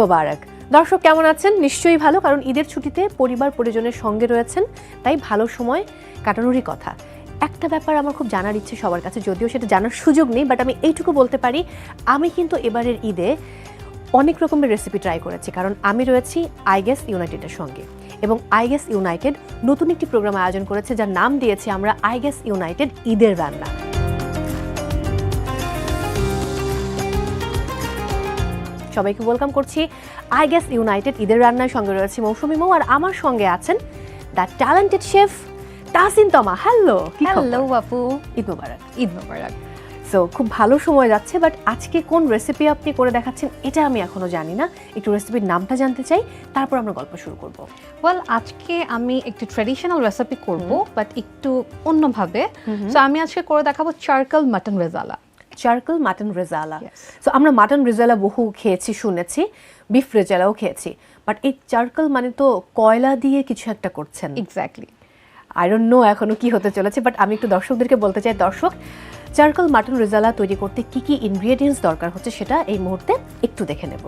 মোবারক। দর্শক, কেমন আছেন? নিশ্চয়ই ভালো, কারণ ঈদের ছুটিতে পরিবার, পরিজনের সঙ্গে রয়েছেন। তাই ভালো সময় কাটানোরই কথা। একটা ব্যাপার আমার খুব জানার ইচ্ছে সবার কাছে, যদিও সেটা জানার সুযোগ নেই বাট আমি এইটুকু বলতে পারি, আমি কিন্তু এবারের ঈদে অনেক রকমের রেসিপি ট্রাই করেছি। কারণ আমি রয়েছি আই আইগেস ইউনাইটেডের সঙ্গে এবং আইগেস ইউনাইটেড নতুন একটি প্রোগ্রাম আয়োজন করেছে, যার নাম দিয়েছি আমরা আই আইগেস ইউনাইটেড ঈদের রান্না। সবাইকে ওয়েলকাম করছি। আই গেস ইউনাইটেড ঈদের রান্নার সঙ্গে রয়েছে মৌসুমি মৌ আর আমার সঙ্গে আছেন দ্য ট্যালেন্টেড শেফ তাসিন তমা হ্যালো হ্যালো আপু ঈদ মোবারক। ঈদ মোবারক। সো খুব ভালো সময় যাচ্ছে বাট আজকে কোন রেসিপি আপনি করে দেখাচ্ছেন এটা আমি এখনও জানি না। একটু রেসিপির নামটা জানতে চাই তারপর আমরা গল্প শুরু করব। ওয়েল আজকে আমি একটু ট্রেডিশনাল রেসিপি করব বাট একটু অন্যভাবে। সো আমি আজকে করে দেখাবো charcoal mutton rezala. Charcoal mutton rezala Yes. So আমরা মাটন রেজালা বহু খেয়েছি শুনেছি বিফ রেজালাও খেয়েছি বাট এই চারকল মানে তো কয়লা দিয়ে কিছু একটা করছেন। এক্স্যাক্টলি আই ডোন্ট নো এখনও কি হতে চলেছে বাট আমি একটু দর্শকদেরকে বলতে চাই দর্শক চারকল মাটন রেজালা তৈরি করতে কি কি ইনগ্রেডিয়েন্টস দরকার হচ্ছে সেটা এই মুহূর্তে একটু দেখে নেব।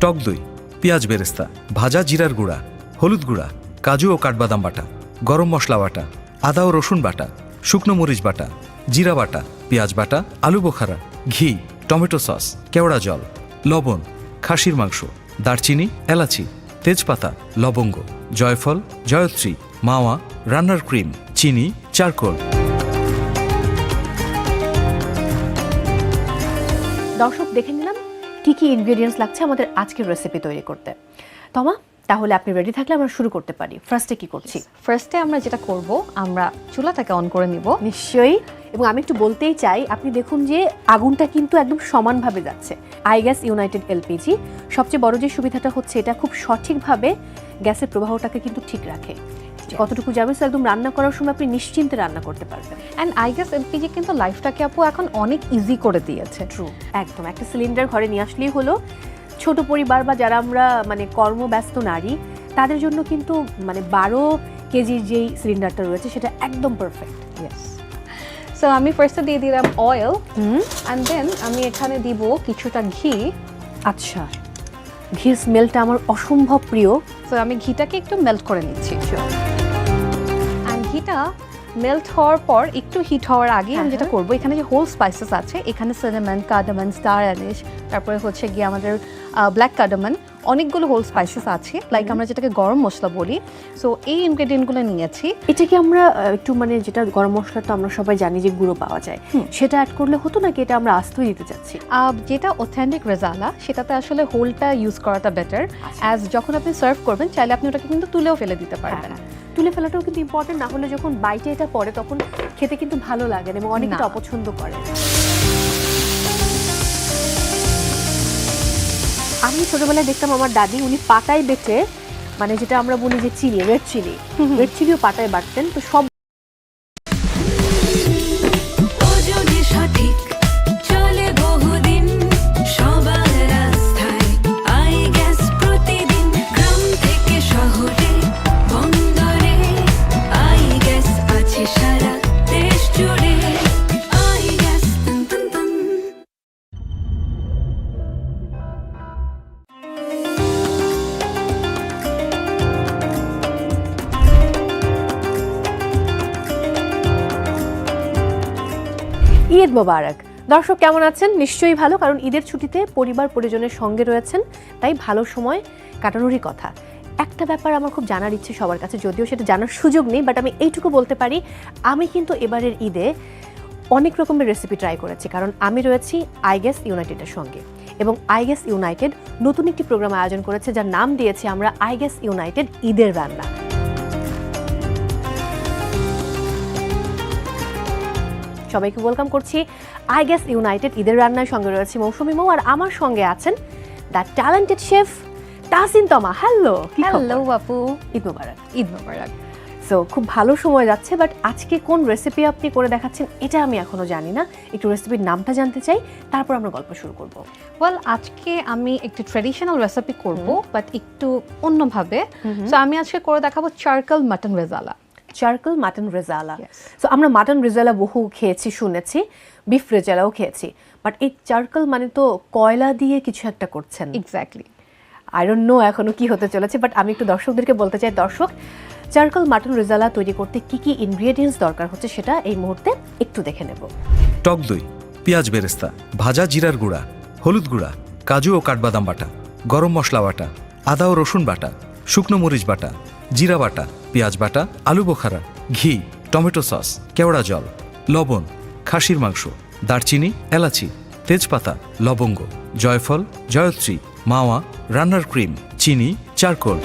টক দই পেঁয়াজ বেরেস্তা ভাজা জিরার গুঁড়া হলুদ গুঁড়া কাজু ও কাঠবাদাম বাটা গরম মশলা বাটা আদা ও রসুন বাটা শুকনো মরিচ বাটা জিরা বাটা, পেঁয়াজ বাটা, আলু বোখারা, ঘি, টমেটো সস, কেওড়া জল, লবণ, খাসির মাংস, দারচিনি, এলাচি, তেজপাতা, লবঙ্গ, জয়ফল, জয়ত্রী, মাওয়া, রান্নার ক্রিম, চিনি, চারকোল। দর্শক, দেখে নিলাম কি কি ইনগ্রেডিয়েন্টস লাগছে আমাদের আজকের রেসিপি তৈরি করতে। তমা তাহলে আপনি রেডি থাকলে আমরা শুরু করতে পারি। ফার্স্টে কি করছি? ফার্স্টে আমরা যেটা করব আমরা চুলাটাকে অন করে নিব। নিশ্চয়ই। এবং আমি একটু বলতেই চাই আপনি দেখুন যে আগুনটা কিন্তু একদম সমানভাবে যাচ্ছে। আই গ্যাস ইউনাইটেড এলপিজি সবচেয়ে বড় যে সুবিধাটা হচ্ছে এটা খুব সঠিকভাবে গ্যাসের প্রবাহটাকে কিন্তু ঠিক রাখে। কতটুকু যাবে? সো একদম রান্না করার সময় আপনি নিশ্চিন্তে রান্না করতে পারবেন। অ্যান্ড আই গ্যাস এলপিজি কিন্তু লাইফটাকে আপু এখন অনেক ইজি করে দিয়েছে। ট্রু একদম একটা সিলিন্ডার ঘরে নিয়ে আসলেই হলো। ছোট পরিবার বা যারা আমরা মানে কর্মব্যস্ত নারী তাদের জন্য কিন্তু মানে বারো কেজির যেই সিলিন্ডারটা রয়েছে সেটা একদম পারফেক্ট ইয়েস সো আমি ফার্স্টে দিয়ে দিলাম অয়েল হুম। অ্যান্ড দেন আমি এখানে দিব কিছুটা ঘি। আচ্ছা। ঘির স্মেলটা আমার অসম্ভব প্রিয়। সো আমি ঘিটাকে একটু মেল্ট করে নিচ্ছি। ঘিটা মেল্ট হওয়ার পর একটু হিট হওয়ার আগে আমি যেটা হ্যাঁ। করব এখানে যে হোল স্পাইসেস আছে এখানে সিনেমান কার্ডামান স্টার অ্যানিশ তারপরে হচ্ছে গিয়ে আমাদের ব্ল্যাক কার্ডামান অনেকগুলো হোল স্পাইসেস আছে। লাইক আমরা যেটাকে গরম মশলা বলি। সো এই ইনগ্রেডিয়েন্টগুলো নিয়েছি। এটা কি আমরা একটু মানে যেটা গরম মশলা তো আমরা সবাই জানি যে গুঁড়ো পাওয়া যায় সেটা অ্যাড করলে হতো নাকি এটা আমরা আস্তই দিতে চাচ্ছি? যেটা অথেন্টিক রেজালা সেটাতে আসলে হোলটা ইউজ করাটা বেটার অ্যাজ যখন আপনি সার্ভ করবেন চাইলে আপনি ওটাকে কিন্তু তুলেও ফেলে দিতে পারবেন। হ্যাঁ, তুলে ফেলাটাও কিন্তু ইম্পর্টেন্ট না হলে যখন বাইটে এটা পড়ে তখন খেতে কিন্তু ভালো লাগে না এবং অনেকে না। এটা অপছন্দ করে আমি ছোটবেলায় দেখতাম আমার দাদি উনি পাতায় বেটে মানে যেটা আমরা বলি যে চিলি রেড চিলি রেড চিলিও পাতায় বাটতেন তো সব মোবারক দর্শক, কেমন আছেন? নিশ্চয়ই ভালো, কারণ ঈদের ছুটিতে পরিবার পরিজনের সঙ্গে রয়েছেন, তাই ভালো সময় কাটানোরই কথা। একটা ব্যাপার আমার খুব জানার ইচ্ছে সবার কাছে, যদিও সেটা জানার সুযোগ নেই বাট আমি এইটুকু বলতে পারি, আমি কিন্তু এবারের ঈদে অনেক রকমের রেসিপি ট্রাই করেছি, কারণ আমি রয়েছি আইগেস ইউনাইটেডের সঙ্গে। এবং আইগেস ইউনাইটেড নতুন একটি প্রোগ্রাম আয়োজন করেছে, যার নাম দিয়েছি আমরা আইগেস ইউনাইটেড ঈদের রান্না। সবাইকে ওয়েলকাম করছি। আই গেস ইউনাইটেড ঈদের রান্নার সঙ্গে রয়েছে মৌসুমি মৌ আর আমার সঙ্গে আছেন দ্য ট্যালেন্টেড শেফ তাসিন তমা। হ্যালো হ্যালো আপু ঈদ মোবারক। ঈদ মোবারক। সো খুব ভালো সময় যাচ্ছে বাট আজকে কোন রেসিপি আপনি করে দেখাচ্ছেন এটা আমি এখনও জানি না। একটু রেসিপির নামটা জানতে চাই তারপর আমরা গল্প শুরু করব। ওয়েল আজকে আমি একটু ট্রেডিশনাল রেসিপি করব বাট একটু অন্যভাবে। সো আমি আজকে করে দেখাবো charcoal mutton rezala. Charcoal mutton rezala. Yes. So আমরা মাটন রেজালা বহু খেয়েছি শুনেছি বিফ রেজালাও খেয়েছি। বাট এই চারকল মানে তো কয়লা দিয়ে কিছু একটা করছেন। এক্স্যাক্টলি আই ডোন্ট নো এখনও কি হতে চলেছে বাট আমি একটু দর্শকদেরকে বলতে চাই দর্শক চারকল মাটন রেজালা তৈরি করতে কি কি ইনগ্রিডিয়েন্টস দরকার হচ্ছে সেটা এই মুহূর্তে একটু দেখে নেব। টক দই পেঁয়াজ বেরেস্তা ভাজা জিরার গুঁড়া হলুদ গুঁড়া কাজু ও কাঠবাদাম বাটা গরম মশলা বাটা আদা ও রসুন বাটা শুকনো মরিচ বাটা জিরা বাটা, পেঁয়াজ বাটা, আলু বোখারা, ঘি, টমেটো সস, কেওড়া জল, লবণ, খাসির মাংস, দারচিনি, এলাচি, তেজপাতা, লবঙ্গ, জয়ফল, জয়ত্রী, মাওয়া, রান্নার ক্রিম, চিনি, চারকোল।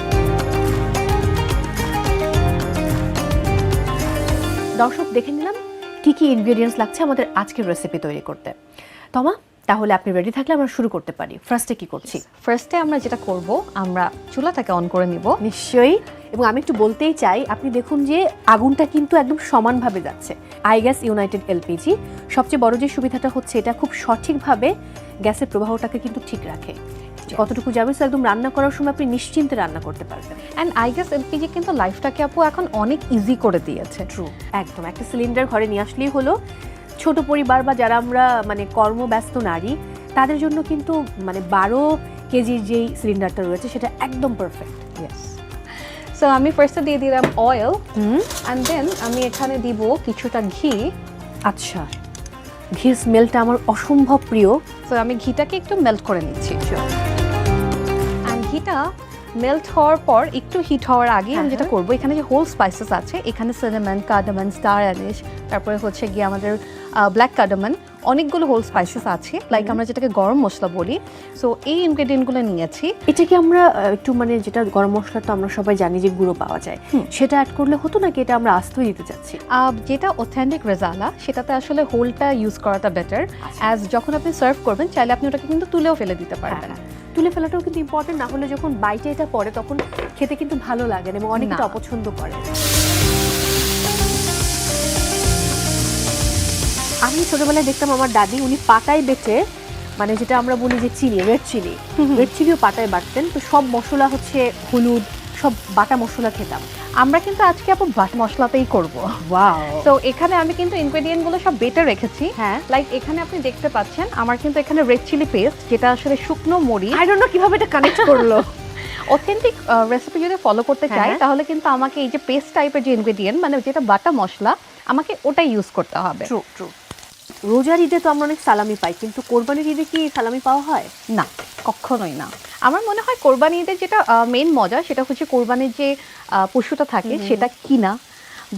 দর্শক, দেখে নিলাম কি কি ইনগ্রেডিয়েন্টস লাগছে আমাদের আজকের রেসিপি তৈরি করতে। তমা তাহলে আপনি রেডি থাকলে আমরা শুরু করতে পারি। ফার্স্টে কি করছি? ফার্স্টে আমরা যেটা করব আমরা চুলাটাকে অন করে নিব। নিশ্চয়ই। এবং আমি একটু বলতেই চাই আপনি দেখুন যে আগুনটা কিন্তু একদম সমানভাবে যাচ্ছে। আই গ্যাস ইউনাইটেড এলপিজি সবচেয়ে বড় যে সুবিধাটা হচ্ছে এটা খুব সঠিকভাবে গ্যাসের প্রবাহটাকে কিন্তু ঠিক রাখে। কতটুকু যাবে সো একদম রান্না করার সময় আপনি নিশ্চিন্তে রান্না করতে পারবেন। অ্যান্ড আই গেস এলপিজি কিন্তু লাইফটাকে আপু এখন অনেক ইজি করে দিয়েছে। ট্রু একদম একটা সিলিন্ডার ঘরে নিয়ে আসলেই হলো। ছোট পরিবার বা যারা আমরা মানে কর্মব্যস্ত নারী তাদের জন্য কিন্তু মানে বারো কেজির যেই সিলিন্ডারটা রয়েছে সেটা একদম পারফেক্ট ইয়েস সো আমি ফার্স্টে দিয়ে দিলাম অয়েল হুম। অ্যান্ড দেন আমি এখানে দিব কিছুটা ঘি। আচ্ছা। ঘি স্মেলটা আমার অসম্ভব প্রিয়। সো আমি ঘিটাকে একটু মেল্ট করে নিচ্ছি। অ্যান্ড ঘিটা মেল্ট হওয়ার পর একটু হিট হওয়ার আগে আমি হ্যাঁ, যেটা। করব এখানে যে হোল স্পাইসেস আছে এখানে সিনেমান কার্ডামান স্টার অ্যানিশ তারপরে হচ্ছে গিয়ে আমাদের ব্ল্যাক কার্ডামান অনেকগুলো হোল স্পাইসেস আছে লাইক আমরা যেটাকে গরম মশলা বলি। সো এই ইনগ্রেডিয়েন্টগুলো নিয়েছি। এটা কি আমরা একটু মানে যেটা গরম মশলা তো আমরা সবাই জানি যে গুঁড়ো পাওয়া যায় সেটা অ্যাড করলে হতো নাকি এটা আমরা আস্তই দিতে চাচ্ছি? যেটা অথেন্টিক রেজালা সেটাতে আসলে হোলটা ইউজ করাটা বেটার অ্যাজ যখন আপনি সার্ভ করবেন চাইলে আপনি ওটাকে কিন্তু তুলেও ফেলে দিতে পারবেন। হ্যাঁ, তুলে ফেলাটাও কিন্তু ইম্পর্টেন্ট না হলে যখন বাইটে এটা পড়ে তখন খেতে কিন্তু ভালো লাগে না এবং অনেকে এটা অপছন্দ করে আমি ছোটবেলায় দেখতাম আমার দাদি উনি পাটায় বেটে মানে যেটা আমরা বলি যে চিনি রেড চিলি রেড চিলিও পাটায় বাটতেন। তো সব মশলা হচ্ছে হলুদ সব বাটা মশলা খেতাম। আমরা কিন্তু আজকে আপু বাট মশলাতেই করব। ওয়াও তো এখানে আমি কিন্তু ইনগ্রেডিয়েন্টগুলো সব বেটে রেখেছি। হ্যাঁ। লাইক এখানে আপনি দেখতে পাচ্ছেন আমার কিন্তু এখানে রেড চিলি পেস্ট যেটা আসলে শুকনো মরিচ। আই ডোন্ট নো কীভাবে এটা কানেক্ট করল। অথেন্টিক রেসিপি যদি ফলো করতে হ্যাঁ, চাই। তাহলে কিন্তু আমাকে এই যে পেস্ট টাইপের যে ইনগ্রেডিয়েন্ট মানে যেটা বাটা মশলা আমাকে ওটাই ইউজ করতে হবে। ট্রু ট্রু রোজার ঈদে তো আমরা অনেক সালামি পাই কিন্তু কোরবানির ঈদে কি সালামি পাওয়া হয়? না কখনোই না। আমার মনে হয় কোরবানি ঈদের যেটা মেন মজা সেটা হচ্ছে কোরবানির যে পশুটা থাকে সেটা কিনা।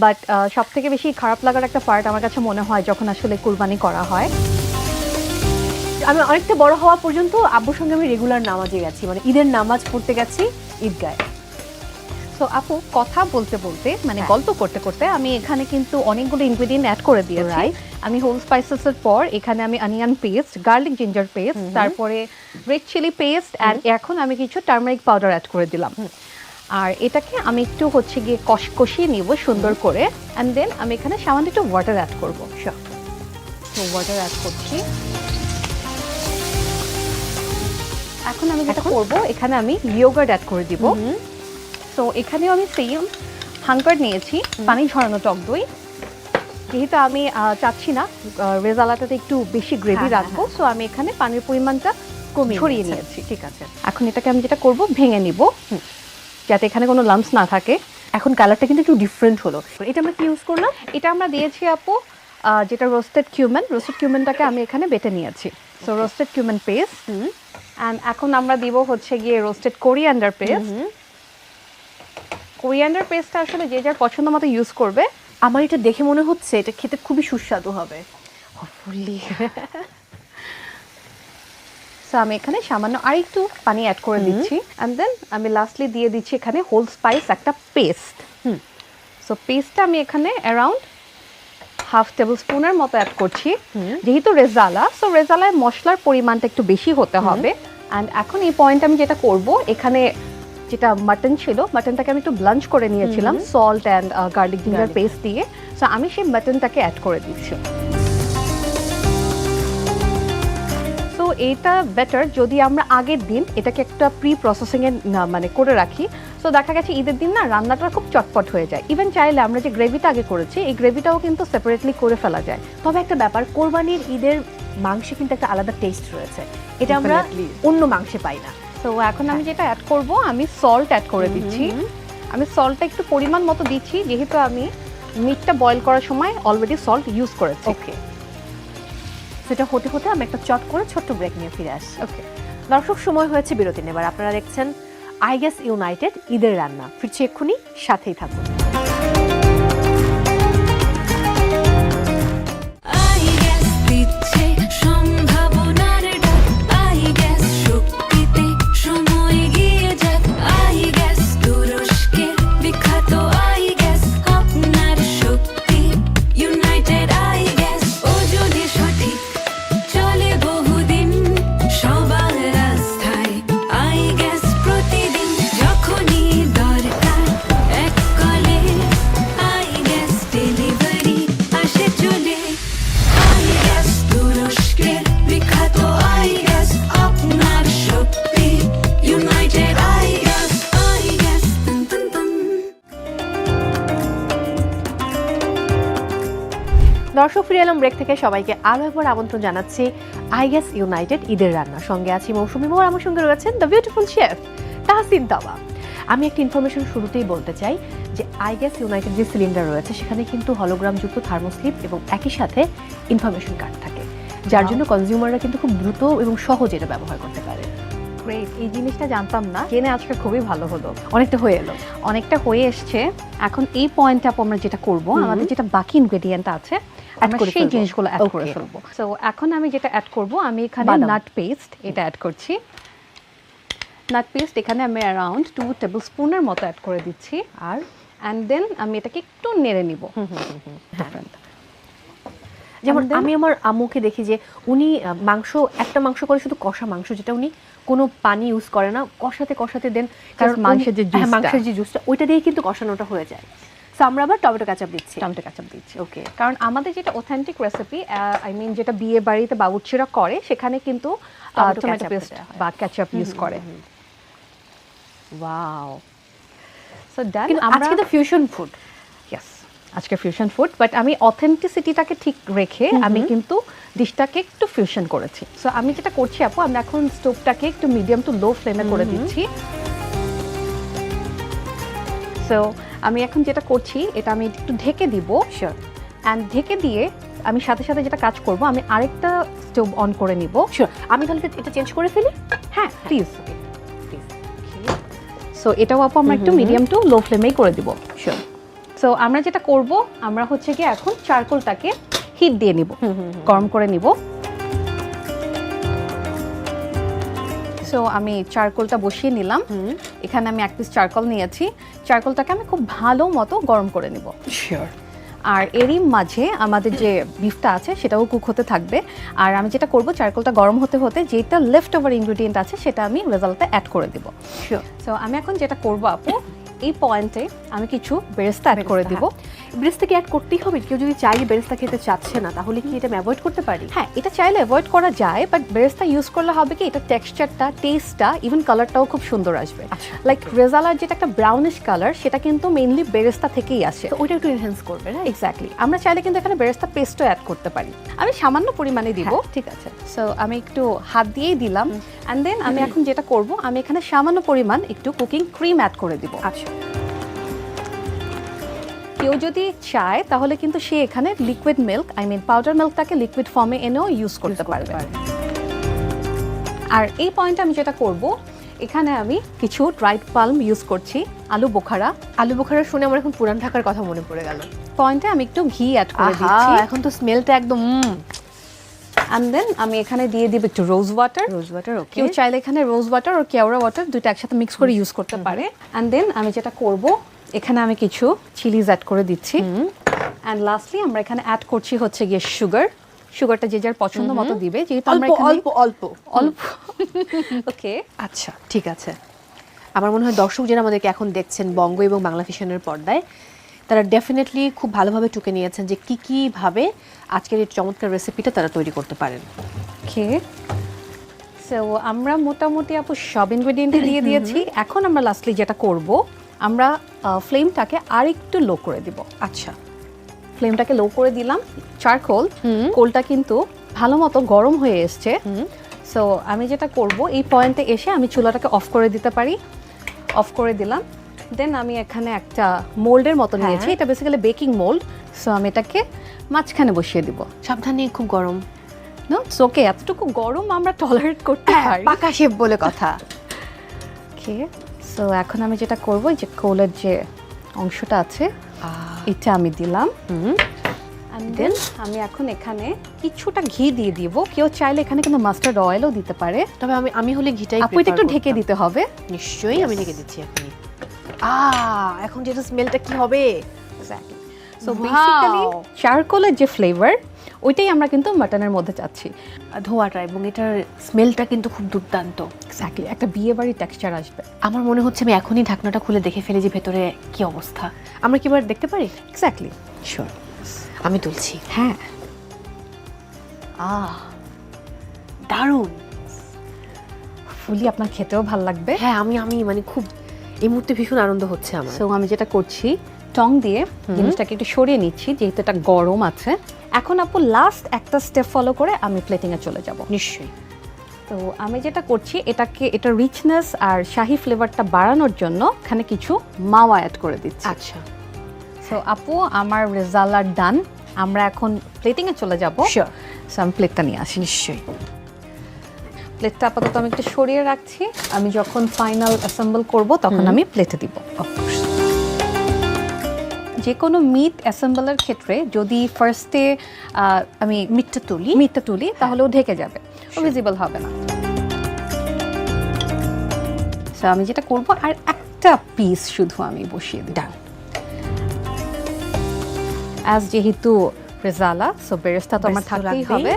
বাট সব থেকে বেশি খারাপ লাগার একটা পার্ট আমার কাছে মনে হয় যখন আসলে কোরবানি করা হয়। আমি অনেকটা বড় হওয়া পর্যন্ত আব্বুর সঙ্গে আমি রেগুলার নামাজে গেছি মানে ঈদের নামাজ পড়তে গেছি ঈদগায়। সো আপু কথা বলতে বলতে মানে হ্যাঁ। গল্প করতে করতে আমি এখানে কিন্তু অনেকগুলো ইনগ্রেডিয়েন্ট অ্যাড করে দিয়েছি. আমি হোল স্পাইসেসের পর এখানে আমি onion paste garlic ginger paste তারপরে রেড চিলি পেস্ট অ্যান্ড এখন আমি কিছু টার্মারিক পাউডার অ্যাড করে দিলাম। আর এটাকে আমি একটু হচ্ছে গিয়ে কষ কষিয়ে নিব সুন্দর করে অ্যান্ড দেন আমি এখানে সামান্য একটু ওয়াটার অ্যাড করব। তো ওয়াটার অ্যাড করছি। এখন আমি যেটা করব এখানে আমি ইয়োগার্ট অ্যাড করে দিব। সো এখানেও আমি সেম হাঙ্কার নিয়েছি পানি ঝরানো টক দই। যেহেতু আমি চাচ্ছি না রেজালাটাতে একটু বেশি গ্রেভি হ্যাঁ, হ্যাঁ, রাখব সো আমি এখানে পানির পরিমাণটা কমিয়ে ছড়িয়ে নিয়েছি। ঠিক আছে। এখন এটাকে আমি যেটা করব ভেঙে নিব। যাতে এখানে কোনো লাম্পস না থাকে। এখন কালারটা কিন্তু একটু ডিফারেন্ট হলো। এটা আমরা কি ইউজ করলাম? এটা আমরা দিয়েছি আপু যেটা রোস্টেড কিউমেন রোস্টেড কিউমেনটাকে আমি এখানে বেটে নিয়েছি। So roasted cumin paste and এখন আমরা দিব হচ্ছে গিয়ে রোস্টেড কোরিয়ান্ডার পেস্ট কোরিয়ান্ডার পেস্টটা আসলে যে যার পছন্দ মতো ইউজ করবে আমার এটা দেখে মনে হচ্ছে এটা খেতে খুবই সুস্বাদু হবে। হোপফুলি সো আমি এখানে সামান্য আর একটু পানি অ্যাড করে দিচ্ছি। অ্যান্ড দেন আমি লাস্টলি দিয়ে দিচ্ছি এখানে হোল স্পাইস একটা পেস্ট হুম। সো পেস্টটা আমি এখানে অ্যারাউন্ড হাফ টেবিল স্পুনের মতো অ্যাড করছি। যেহেতু রেজালা সো রেজালায় মশলার পরিমাণটা একটু বেশি হতে হবে। অ্যান্ড এখন এই পয়েন্ট আমি যেটা করব এখানে যেটা মাটন ছিল মাটনটাকে আমি একটু ব্লাঞ্চ করে নিয়েছিলাম salt and garlic ginger paste দিয়ে। সো আমি সেই মাটনটাকে অ্যাড করে দিচ্ছি তো এটা বেটার যদি আমরা আগের দিন এটাকে একটা প্রি প্রসেসিংয়ে মানে করে রাখি। সো দেখা গেছে ঈদের দিন না রান্নাটা খুব চটপট হয়ে যায়। ইভেন চাইলে আমরা যে গ্রেভিটা আগে করেছি এই গ্রেভিটাও কিন্তু সেপারেটলি করে ফেলা যায়। তবে একটা ব্যাপার কোরবানির ঈদের মাংসে কিন্তু একটা আলাদা টেস্ট রয়েছে। এটা আমরা অন্য মাংসে পাই না। সো এখন আমি যেটা অ্যাড করব আমি সল্ট অ্যাড করে দিচ্ছি। আমি সল্টটা একটু পরিমাণ মতো দিচ্ছি যেহেতু আমি মিটটা বয়েল করার সময় অলরেডি সল্ট ইউজ করেছি। ওকে সেটা হতে হতে আমি একটা চট করে ছোট্ট ব্রেক নিয়ে ফিরে আসি। ওকে দর্শক সময় হয়েছে বিরতি নেবার। আপনারা দেখছেন আই গেস ইউনাইটেড ঈদের রান্না। ফিরছি এক্ষুনি সাথেই থাকুন। এলাম ব্রেক থেকে সবাইকে আরও একবার আমন্ত্রণ জানাচ্ছি আই গেস ইউনাইটেড ঈদের রান্না। সঙ্গে আছি মৌসুমি মোর আমার সঙ্গে রয়েছেন দ্য বিউটিফুল শেফ তাহসিন তাওয়া। আমি একটা ইনফরমেশন শুরুতেই বলতে চাই যে আই গেস ইউনাইটেড যে সিলিন্ডার রয়েছে সেখানে কিন্তু হলোগ্রামযুক্ত থার্মোস্লিপ এবং একই সাথে ইনফরমেশন কার্ড থাকে। যার জন্য কনজিউমাররা কিন্তু খুব দ্রুত এবং সহজে এটা ব্যবহার করতে পারে। গ্রেট এই জিনিসটা জানতাম না। জেনে আজকে খুবই ভালো হলো। অনেকটা হয়ে এলো। অনেকটা হয়ে এসছে। এখন এই পয়েন্টে আপু আমরা যেটা করব আমাদের যেটা বাকি ইনগ্রেডিয়েন্ট আছে আমরা সেই জিনিসগুলো অ্যাড করে ফেলব। সো এখন আমি যেটা অ্যাড করব আমি এখানে নাট পেস্ট এটা অ্যাড করছি। নাট পেস্ট এখানে আমি অ্যারাউন্ড টু টেবিল স্পুনের মতো অ্যাড করে দিচ্ছি। আর অ্যান্ড দেন আমি এটাকে একটু নেড়ে নিব। যেমন আমি আমার আম্মুকে দেখি যে উনি মাংস একটা মাংস করে শুধু কষা মাংস যেটা উনি কোনো পানি ইউজ করে না কষাতে কষাতে দেন। কারণ মাংসের যে হ্যাঁ, মাংসের যে জুসটা ওইটা দিয়ে কিন্তু কষানোটা হয়ে যায়। আমরা আবার টমেটো কাঁচাপ দিচ্ছি। টমেটো কাঁচাপ দিচ্ছি। ওকে কারণ আমাদের যেটা অথেন্টিক রেসিপি আই মিন যেটা বিয়ে বাড়িতে বাবুর্চিরা করে সেখানে কিন্তু টমেটো পেস্ট বা ক্যাচআপ ইউজ করে। ওয়াও সো ডান আমরা আজকে তো ফিউশন ফুড ইয়েস আজকে ফিউশন ফুড বাট আমি অথেন্টিসিটিটাকে ঠিক রেখে আমি কিন্তু ডিশটাকে একটু ফিউশন করেছি। সো আমি যেটা করছি আপু আমি এখন স্টোভটাকে একটু মিডিয়াম টু লো ফ্লেমে করে দিচ্ছি। সো আমি এখন যেটা করছি এটা আমি একটু ঢেকে দিব। শিওর অ্যান্ড ঢেকে দিয়ে আমি সাথে সাথে যেটা কাজ করব আমি আরেকটা স্টোভ অন করে নিব। শিওর আমি তাহলে এটা চেঞ্জ করে ফেলি? হ্যাঁ প্লিজ প্লিজ সো এটাও আপু আমরা একটু মিডিয়াম টু লো ফ্লেমেই করে দিব। শিওর সো আমরা যেটা করব আমরা হচ্ছে কি এখন চারকোলটাকে হিট দিয়ে নিব। গরম করে নিব। সো আমি চারকোলটা বসিয়ে নিলাম। এখানে আমি এক পিস চারকোল নিয়েছি। চারকোলটাকে আমি খুব ভালো মতো গরম করে নিব। শিওর আর এরই মাঝে আমাদের যে বিফটা আছে সেটাও কুক হতে থাকবে। আর আমি যেটা করব চারকোলটা গরম হতে হতে যেটা লেফট ওভার ইনগ্রিডিয়েন্ট আছে সেটা আমি রেজাল্টে অ্যাড করে দেবো। শিওর সো আমি এখন যেটা করব আপু এই পয়েন্টে আমি কিছু বেরেস্তা অ্যাড করে দিব। ব্রেস্তা কি অ্যাড করতেই হবে কেউ যদি চাই বেরেস্তা খেতে চাচ্ছে না তাহলে কি এটা অ্যাভয়েড করতে পারি? হ্যাঁ এটা চাইলে অ্যাভয়েড করা যায় বাট বেরেস্তা ইউজ করলে হবে কি এটা টেক্সচারটা টেস্টটা ইভেন কালারটাও খুব সুন্দর আসবে। আচ্ছা। লাইক রেজালার যেটা একটা ব্রাউনিশ কালার সেটা কিন্তু মেইনলি বেরেস্তা থেকেই আসে। ওইটা একটু এনহ্যান্স করবে না এক্স্যাক্টলি আমরা চাইলে কিন্তু এখানে বেরেস্তা পেস্টও অ্যাড করতে পারি। আমি সামান্য পরিমাণে দিব। হ্যাঁ, ঠিক আছে। সো আমি একটু হাত দিয়েই দিলাম। অ্যান্ড দেন আমি এখন যেটা করব আমি এখানে সামান্য পরিমাণ একটু কুকিং ক্রিম অ্যাড করে দিব। আচ্ছা। কেউ যদি চায় তাহলে কিন্তু সে এখানে liquid milk I mean powder মিল্কটাকে liquid ফর্মে এনেও ইউজ করতে পারবে। আর এই পয়েন্টে আমি যেটা করব এখানে আমি কিছু ড্রাইড পালম ইউজ করছি আলু বোখারা। আলু বোখারা শুনে আমার এখন পুরান ঢাকার কথা মনে পড়ে গেল। পয়েন্টে আমি একটু ঘি অ্যাড করে দিচ্ছি। এখন তো স্মেলটা একদম অ্যান্ড দেন আমি এখানে দিয়ে দিব একটু রোজ ওয়াটার রোজ ওয়াটার ওকে কেউ চাইলে এখানে রোজ ওয়াটার কেওড়া ওয়াটার দুইটা একসাথে মিক্স করে ইউজ করতে পারে। অ্যান্ড দেন আমি যেটা করব এখানে আমি কিছু চিলিজ অ্যাড করে দিচ্ছি। অ্যান্ড লাস্টলি আমরা এখানে অ্যাড করছি হচ্ছে গিয়ে সুগার সুগারটা যে যার পছন্দ মতো দিবে যেহেতু আমরা অল্প অল্প অল্প। ওকে আচ্ছা ঠিক আছে। আমার মনে হয় দর্শক যারা আমাদেরকে এখন দেখছেন বঙ্গ এবং বাংলা ফিশনের পর্দায় তারা ডেফিনেটলি খুব ভালোভাবে টুকে নিয়েছেন যে কি কি ভাবে আজকের এই চমৎকার রেসিপিটা তারা তৈরি করতে পারেন। ওকে সো আমরা মোটামুটি আপু সব ইনগ্রেডিয়েন্টই দিয়ে দিয়েছি। এখন আমরা লাস্টলি যেটা করব আমরা ফ্লেমটাকে আর একটু লো করে দিব। আচ্ছা। ফ্লেমটাকে লো করে দিলাম। চারকোল। কোলটা কিন্তু ভালো মতো গরম হয়ে এসছে। সো আমি যেটা করব এই পয়েন্টে এসে আমি চুলাটাকে অফ করে দিতে পারি। অফ করে দিলাম। দেন আমি এখানে একটা মোল্ডের মতো হ্যাঁ। নিয়েছি। এটা বেসিক্যালি বেকিং মোল্ড সো আমি এটাকে মাঝখানে বসিয়ে দিব। সাবধানে খুব গরম। নো ওকে এতটুকু গরম আমরা টলারেট করতে হ্যাঁ, পারি। পাকা শেপ বলে কথা। ওকে সো এখন আমি যেটা করব যে কোলের যে অংশটা আছে এটা আমি দিলাম। দেন আমি এখন এখানে কিছুটা ঘি দিয়ে দিব। কেউ চাইলে এখানে কিন্তু মাস্টার্ড অয়েলও দিতে পারে। তবে আমি আমি হলে ঘিটাই আপু এটা একটু ঢেকে দিতে হবে। নিশ্চয়ই আমি ঢেকে দিচ্ছি এখনই। আ এখন যেটা স্মেলটা কি হবে? সো বেসিক্যালি চারকোলের যে ফ্লেভার ওইটাই আমরা কিন্তু মাটনের মধ্যে চাচ্ছি। ধোয়াটা এবং এটার স্মেলটা কিন্তু খুব দুর্দান্ত। এক্স্যাক্টলি একটা বিয়ে বাড়ির টেক্সচার আসবে। আমার মনে হচ্ছে আমি এখনই ঢাকনাটা খুলে দেখে ফেলি যে ভেতরে কি অবস্থা। আমরা কি এবার দেখতে পারি? এক্স্যাক্টলি শিওর আমি তুলছি। হ্যাঁ। আহ দারুণ। ফুলি আপনার খেতেও ভালো লাগবে। হ্যাঁ আমি আমি মানে খুব এই মুহূর্তে ভীষণ আনন্দ হচ্ছে আমার। সো আমি যেটা করছি টং দিয়ে জিনিসটাকে একটু সরিয়ে নিচ্ছি যেহেতু এটা গরম আছে। এখন আপু লাস্ট একটা স্টেপ ফলো করে আমি প্লেটিংয়ে চলে যাব। নিশ্চয়ই। তো আমি যেটা করছি এটাকে এটা রিচনেস আর শাহি ফ্লেভারটা বাড়ানোর জন্য এখানে কিছু মাওয়া অ্যাড করে দিচ্ছি। আচ্ছা। সো আপু আমার রেজাল্ট আর ডান আমরা এখন প্লেটিংয়ে চলে যাব. সো আমি প্লেটটা নিয়ে আসি। নিশ্চয়ই। প্লেটটা আপাতত আমি একটু সরিয়ে রাখছি। আমি যখন ফাইনাল অ্যাসেম্বল করব তখন আমি প্লেটে দিব যে কোনো মিট অ্যাসেম্বলের ক্ষেত্রে যদি ফার্স্টে আমি মিটটা তুলি। মিটটা তুলি তাহলে ও ঢেকে যাবে। ভিজিবল হবে না। আমি যেটা করব আর একটা পিস শুধু আমি বসিয়ে দিই ডান অ্যাজ যেহেতু রেজালা সো বেরেস্তা তো আমার থাকতেই হবে।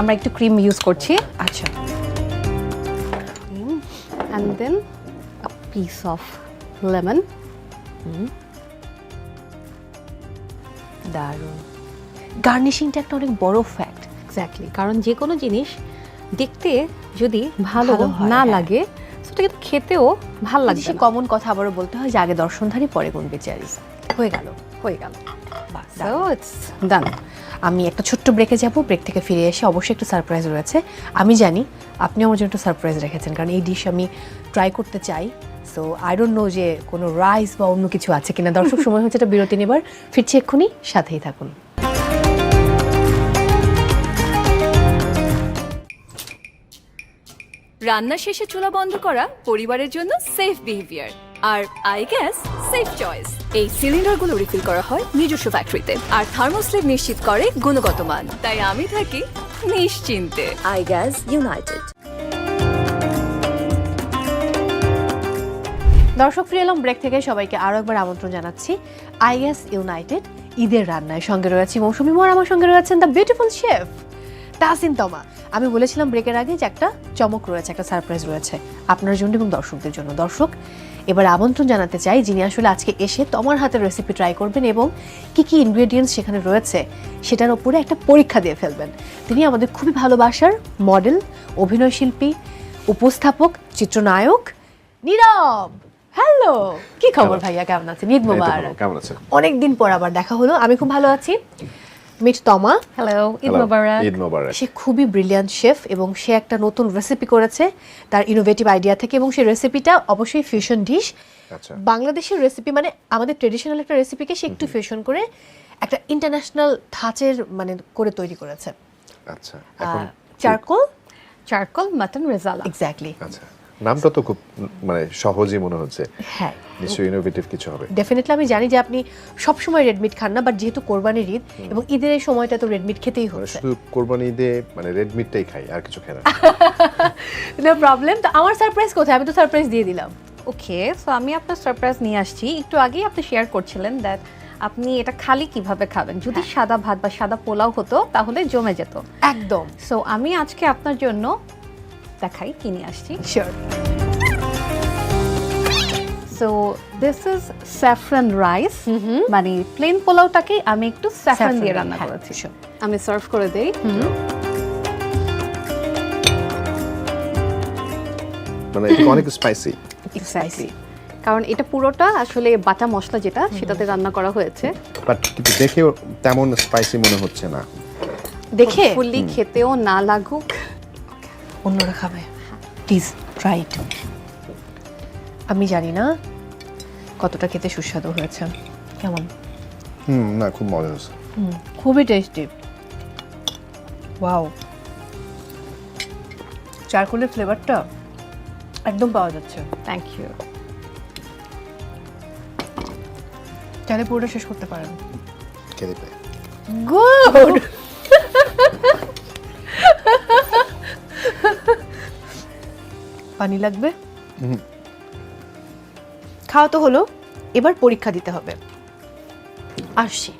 আমরা একটু ক্রিম ইউজ করছি। আচ্ছা। And then a piece of lemon দারুণ। গার্নিশিংটা একটা অনেক বড় ফ্যাক্ট এক্স্যাক্টলি কারণ যে কোনো জিনিস দেখতে যদি ভালো না হ্যাঁ। লাগে সেটা কিন্তু খেতেও ভালো লাগে সে কমন কথা আবারও বলতে হয় যে আগে দর্শনধারী পরে কোন বেচারি হয়ে গেল হয়ে গেল। সো। ইটস ডান আমি একটা ছোট্ট ব্রেকে যাব ব্রেক থেকে ফিরে এসে অবশ্যই একটু সারপ্রাইজ রয়েছে। আমি জানি আপনি আমার জন্য একটু সারপ্রাইজ রেখেছেন কারণ এই ডিশ আমি ট্রাই করতে চাই। সো আই ডোন্ট নো যে কোনো রাইস বা অন্য কিছু আছে কিনা। দর্শক সময় হচ্ছে এটা বিরতি নেবার। ফিরছি এক্ষুনি সাথেই থাকুন। রান্না শেষে চুলা বন্ধ করা পরিবারের জন্য সেফ বিহেভিয়ার আর আই গ্যাস সেফ চয়েস এই সিলিন্ডারগুলো রিফিল করা হয় নিজস্ব ফ্যাক্টরিতে আর থার্মোস্টেট নিশ্চিত করে গুণগত মান। তাই আমি থাকি নিশ্চিন্তে। আই গ্যাস ইউনাইটেড দর্শক ফিরে এলাম ব্রেক থেকে সবাইকে আরও একবার আমন্ত্রণ জানাচ্ছি আইএস ইউনাইটেড ঈদের রান্নায় সঙ্গে রয়েছে মৌসুমি মোয়ার আমার সঙ্গে রয়েছেন দ্য বিউটিফুল শেফ তাসিন তমা। আমি বলেছিলাম ব্রেকের আগে যে একটা চমক রয়েছে একটা সারপ্রাইজ রয়েছে আপনার জন্য এবং দর্শকদের জন্য। দর্শক এবার আমন্ত্রণ জানাতে চাই যিনি আসলে আজকে এসে তোমার হাতের রেসিপি ট্রাই করবেন এবং কি কি ইনগ্রেডিয়েন্টস সেখানে রয়েছে সেটার ওপরে একটা পরীক্ষা দিয়ে ফেলবেন। তিনি আমাদের খুবই ভালোবাসার মডেল অভিনয়শিল্পী উপস্থাপক চিত্রনায়ক নীরব। হ্যালো কি খবর ভাইয়া কেমন আছেন? ঈদ মোবারক। কেমন আছেন? অনেকদিন পর আবার দেখা হলো আমি খুব ভালো আছি। মিট তমা হ্যালো ঈদ মোবারক ঈদ মোবারক সে খুবই ব্রিলিয়ান্ট শেফ এবং সে একটা নতুন রেসিপি করেছে তার ইনোভেটিভ আইডিয়া থেকে এবং সেই রেসিপিটা অবশ্যই ফিউশন ডিশ আচ্ছা। বাংলাদেশের রেসিপি মানে আমাদের ট্রেডিশনাল একটা রেসিপিকে সে একটু ফিউশন করে একটা ইন্টারন্যাশনাল ধাঁচের মানে করে তৈরি করেছে। আচ্ছা এখন charcoal charcoal mutton rezala exactly আচ্ছা নামটা তো খুব মানে সহজই মনে হচ্ছে। হ্যাঁ। নিশ্চয়ই ইনোভেটিভ কিছু হবে। ডেফিনেটলি আমি জানি যে আপনি সব সবসময় রেডমিট খান না বাট যেহেতু কোরবানির ঈদ এবং ঈদের এই সময়টা তো রেডমিট খেতেই মানে হচ্ছে। শুধু কোরবানি ঈদে মানে রেড মিটটাই খাই আর কিছু খাই না। নো প্রবলেম তো আমার সারপ্রাইজ কোথায়? আমি তো সারপ্রাইজ দিয়ে দিলাম। ওকে সো আমি আপনার সারপ্রাইজ নিয়ে আসছি। একটু আগেই আপনি শেয়ার করছিলেন দ্যাট আপনি এটা খালি কীভাবে খাবেন? যদি সাদা ভাত বা সাদা পোলাও হতো তাহলে জমে যেত। একদম। সো আমি আজকে আপনার জন্য দেখাই কিনে আসছি। Sure so this is saffron rice মানে প্লেন পোলাওটাকে আমি একটু স্যাফরান দিয়ে রান্না হ্যাঁ, করেছি। sure. আমি সার্ভ করে দেই। মানে এটা অনেক স্পাইসি এক্স্যাক্টলি কারণ এটা পুরোটা আসলে বাটা মশলা যেটা সেটাতে রান্না করা হয়েছে। বাট কিন্তু দেখেও তেমন স্পাইসি মনে হচ্ছে না। দেখে? ফুললি খেতেও না লাগুক। অন্যরা খাবে। প্লিজ ট্রাই ইট আমি জানি না কতটা খেতে সুস্বাদু হয়েছে। কেমন? হুম না খুব মজা হয়েছে। খুবই টেস্টি ওয়াও চারকোলের ফ্লেভারটা একদম পাওয়া যাচ্ছে। থ্যাংক ইউ চাইলে পুরোটা শেষ করতে পারেন। খেতে পাই গুড পানি লাগবে? খাওয়া তো হলো এবার পরীক্ষা দিতে হবে। আসছি।